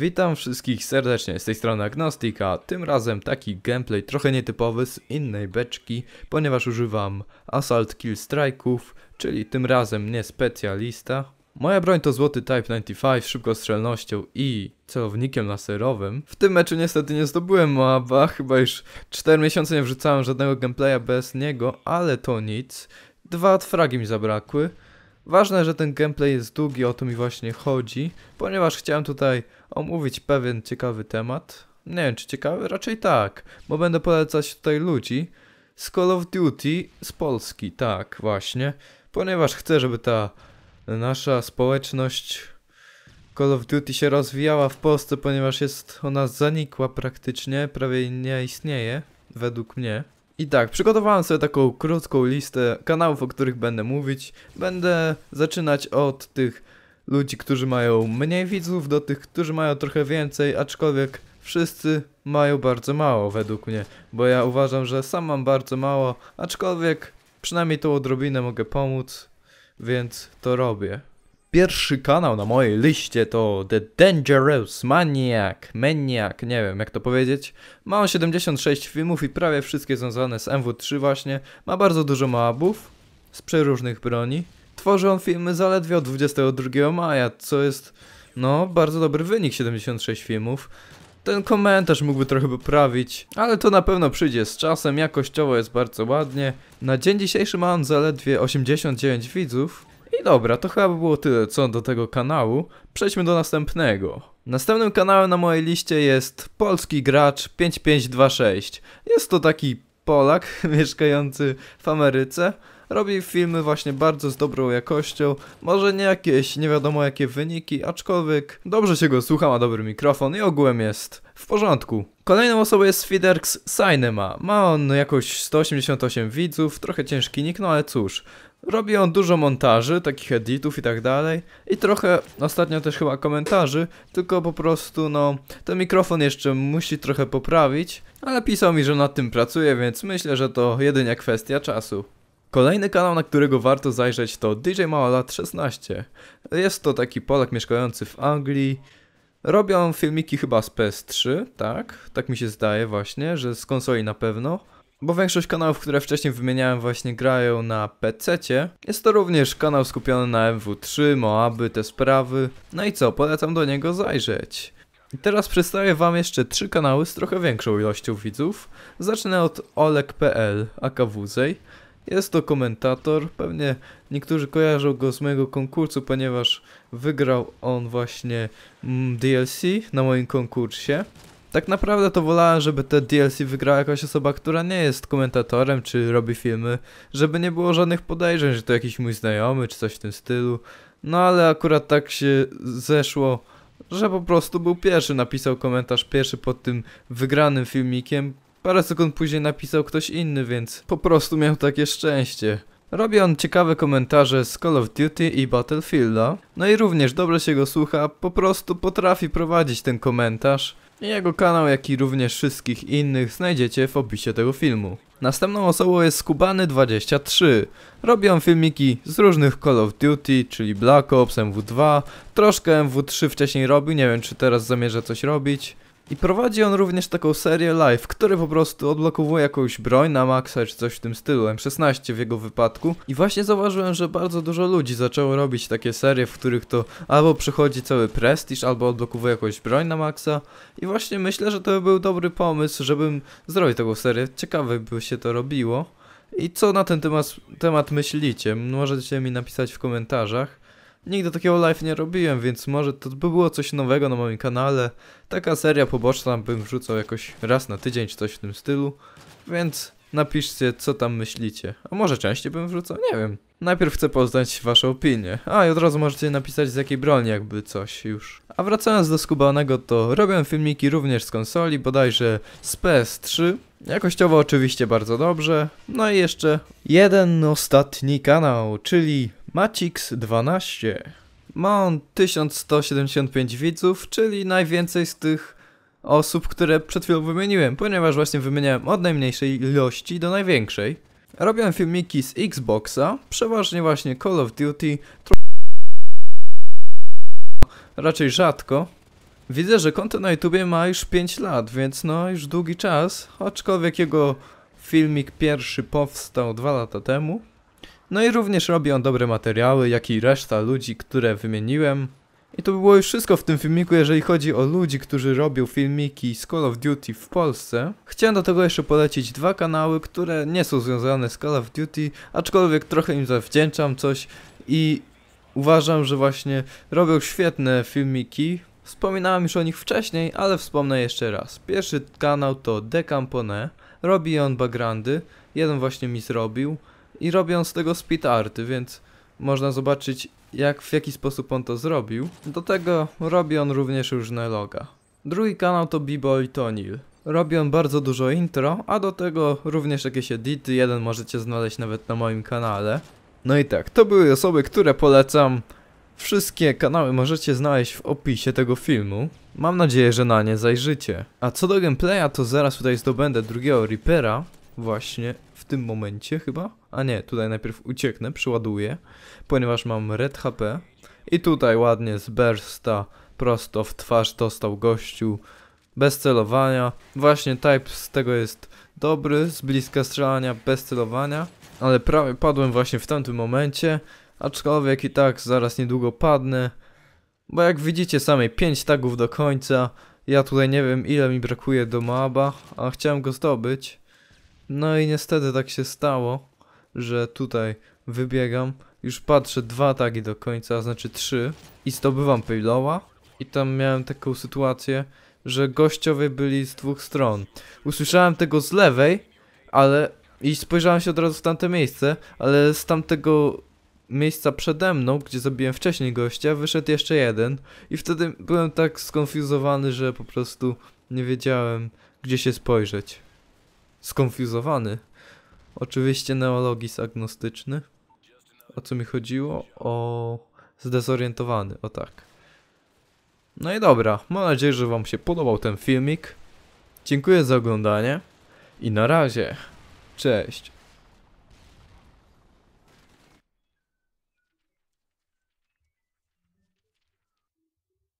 Witam wszystkich serdecznie, z tej strony Agnostika. Tym razem taki gameplay trochę nietypowy z innej beczki, ponieważ używam Assault Kill Strike'ów, czyli tym razem nie specjalista. Moja broń to złoty Type 95 z szybkostrzelnością i celownikiem laserowym. W tym meczu niestety nie zdobyłem Moaba, chyba już 4 miesiące nie wrzucałem żadnego gameplaya bez niego, ale to nic. Dwa fragi mi zabrakły. Ważne, że ten gameplay jest długi, o to mi właśnie chodzi, ponieważ chciałem tutaj omówić pewien ciekawy temat. Nie wiem, czy ciekawy? Raczej tak, bo będę polecać tutaj ludzi z Call of Duty z Polski, tak, właśnie, ponieważ chcę, żeby ta nasza społeczność Call of Duty się rozwijała w Polsce, ponieważ jest ona zanikła praktycznie, prawie nie istnieje, według mnie. I tak, przygotowałem sobie taką krótką listę kanałów, o których będę mówić. Będę zaczynać od tych ludzi, którzy mają mniej widzów, do tych, którzy mają trochę więcej, aczkolwiek wszyscy mają bardzo mało według mnie, bo ja uważam, że sam mam bardzo mało, aczkolwiek przynajmniej tą odrobinę mogę pomóc, więc to robię. Pierwszy kanał na mojej liście to The Dangerous Maniac, Maniac, nie wiem jak to powiedzieć. Ma on 76 filmów i prawie wszystkie związane z MW3 właśnie. Ma bardzo dużo mobów z przeróżnych broni. Tworzy on filmy zaledwie od 22 maja, co jest no bardzo dobry wynik 76 filmów. Ten komentarz mógłby trochę poprawić, ale to na pewno przyjdzie z czasem, jakościowo jest bardzo ładnie. Na dzień dzisiejszy ma on zaledwie 89 widzów, dobra, to chyba by było tyle co do tego kanału. Przejdźmy do następnego. Następnym kanałem na mojej liście jest polski gracz 5526. Jest to taki Polak mieszkający w Ameryce. Robi filmy właśnie bardzo z dobrą jakością, może nie jakieś nie wiadomo jakie wyniki, aczkolwiek dobrze się go słucha, ma dobry mikrofon i ogółem jest w porządku. Kolejną osobą jest Fiderx Cinema. Ma on jakoś 188 widzów, trochę ciężki nick, no ale cóż. Robi on dużo montaży, takich editów i tak dalej i trochę, ostatnio też chyba komentarzy, tylko po prostu no, ten mikrofon jeszcze musi trochę poprawić, ale pisał mi, że nad tym pracuje, więc myślę, że to jedynie kwestia czasu. Kolejny kanał, na którego warto zajrzeć to DJ Mała lat 16. Jest to taki Polak mieszkający w Anglii. Robią filmiki chyba z PS3, tak? Tak mi się zdaje właśnie, że z konsoli na pewno. Bo większość kanałów, które wcześniej wymieniałem właśnie grają na PC. -cie. Jest to również kanał skupiony na MW3, Moaby, te sprawy. No i co, polecam do niego zajrzeć. I teraz przedstawię wam jeszcze trzy kanały z trochę większą ilością widzów. Zacznę od olek.pl, akawuzej. Jest to komentator, pewnie niektórzy kojarzą go z mojego konkursu, ponieważ wygrał on właśnie mm, DLC na moim konkursie. Tak naprawdę to wolałem, żeby te DLC wygrała jakaś osoba, która nie jest komentatorem czy robi filmy, żeby nie było żadnych podejrzeń, że to jakiś mój znajomy czy coś w tym stylu. No ale akurat tak się zeszło, że po prostu był pierwszy, napisał komentarz pierwszy pod tym wygranym filmikiem. Parę sekund później napisał ktoś inny, więc po prostu miał takie szczęście. Robi on ciekawe komentarze z Call of Duty i Battlefielda. No i również dobrze się go słucha, po prostu potrafi prowadzić ten komentarz. Jego kanał, jak i również wszystkich innych znajdziecie w opisie tego filmu. Następną osobą jest Skubany23. Robi on filmiki z różnych Call of Duty, czyli Black Ops, MW2, troszkę MW3 wcześniej robił, nie wiem czy teraz zamierza coś robić. I prowadzi on również taką serię live, który po prostu odblokowuje jakąś broń na maksa czy coś w tym stylu, M16 w jego wypadku. I właśnie zauważyłem, że bardzo dużo ludzi zaczęło robić takie serie, w których to albo przechodzi cały prestiż, albo odblokowuje jakąś broń na maksa. I właśnie myślę, że to by był dobry pomysł, żebym zrobił taką serię. Ciekawe by się to robiło. I co na ten temat, temat myślicie? Możecie mi napisać w komentarzach. Nigdy takiego live nie robiłem, więc może to by było coś nowego na moim kanale. Taka seria poboczna bym wrzucał jakoś raz na tydzień czy coś w tym stylu. Więc napiszcie co tam myślicie. A może częściej bym wrzucał? Nie wiem. Najpierw chcę poznać wasze opinie. A i od razu możecie napisać z jakiej broni jakby coś już. A wracając do skubanego to robię filmiki również z konsoli, bodajże z PS3. Jakościowo oczywiście bardzo dobrze. No i jeszcze jeden ostatni kanał, czyli Macix12. Ma on 1175 widzów, czyli najwięcej z tych osób, które przed chwilą wymieniłem, ponieważ właśnie wymieniałem od najmniejszej ilości do największej. Robię filmiki z Xboxa, przeważnie właśnie Call of Duty, raczej rzadko. Widzę, że konto na YouTubie ma już 5 lat, więc no już długi czas, aczkolwiek jego filmik pierwszy powstał 2 lata temu. No i również robi on dobre materiały, jak i reszta ludzi, które wymieniłem. I to by było już wszystko w tym filmiku, jeżeli chodzi o ludzi, którzy robią filmiki z Call of Duty w Polsce. Chciałem do tego jeszcze polecić dwa kanały, które nie są związane z Call of Duty, aczkolwiek trochę im zawdzięczam coś i uważam, że właśnie robią świetne filmiki. Wspominałem już o nich wcześniej, ale wspomnę jeszcze raz. Pierwszy kanał to Decampone, robi on backgroundy, jeden właśnie mi zrobił i robi on z tego speed arty, więc można zobaczyć jak, w jaki sposób on to zrobił. Do tego robi on również różne loga. Drugi kanał to B-Boy Tonil. Robi on bardzo dużo intro, a do tego również jakieś edity, jeden możecie znaleźć nawet na moim kanale. No i tak, to były osoby, które polecam. Wszystkie kanały możecie znaleźć w opisie tego filmu. Mam nadzieję, że na nie zajrzycie. A co do gameplaya, to zaraz tutaj zdobędę drugiego Reapera. Właśnie w tym momencie chyba. A nie, tutaj najpierw ucieknę, przyładuję. Ponieważ mam red HP. I tutaj ładnie z bursta prosto w twarz dostał gościu. Bez celowania. Właśnie type z tego jest dobry, z bliska strzelania, bez celowania. Ale prawie padłem właśnie w tamtym momencie. Aczkolwiek i tak zaraz niedługo padnę. Bo jak widzicie samej 5 tagów do końca. Ja tutaj nie wiem ile mi brakuje do Moaba, a chciałem go zdobyć. No i niestety tak się stało, że tutaj wybiegam. Już patrzę dwa tagi do końca, znaczy trzy. I zdobywam payloa. I tam miałem taką sytuację, że gościowie byli z dwóch stron. Usłyszałem tego z lewej, ale... I spojrzałem się od razu w tamte miejsce, ale z tamtego miejsca przede mną, gdzie zabiłem wcześniej gościa, wyszedł jeszcze jeden. I wtedy byłem tak skonfuzowany, że po prostu nie wiedziałem, gdzie się spojrzeć. Skonfuzowany. Oczywiście neologizm agnostyczny. O co mi chodziło? O zdezorientowany, o tak. No i dobra, mam nadzieję, że wam się podobał ten filmik. Dziękuję za oglądanie i na razie. Cześć.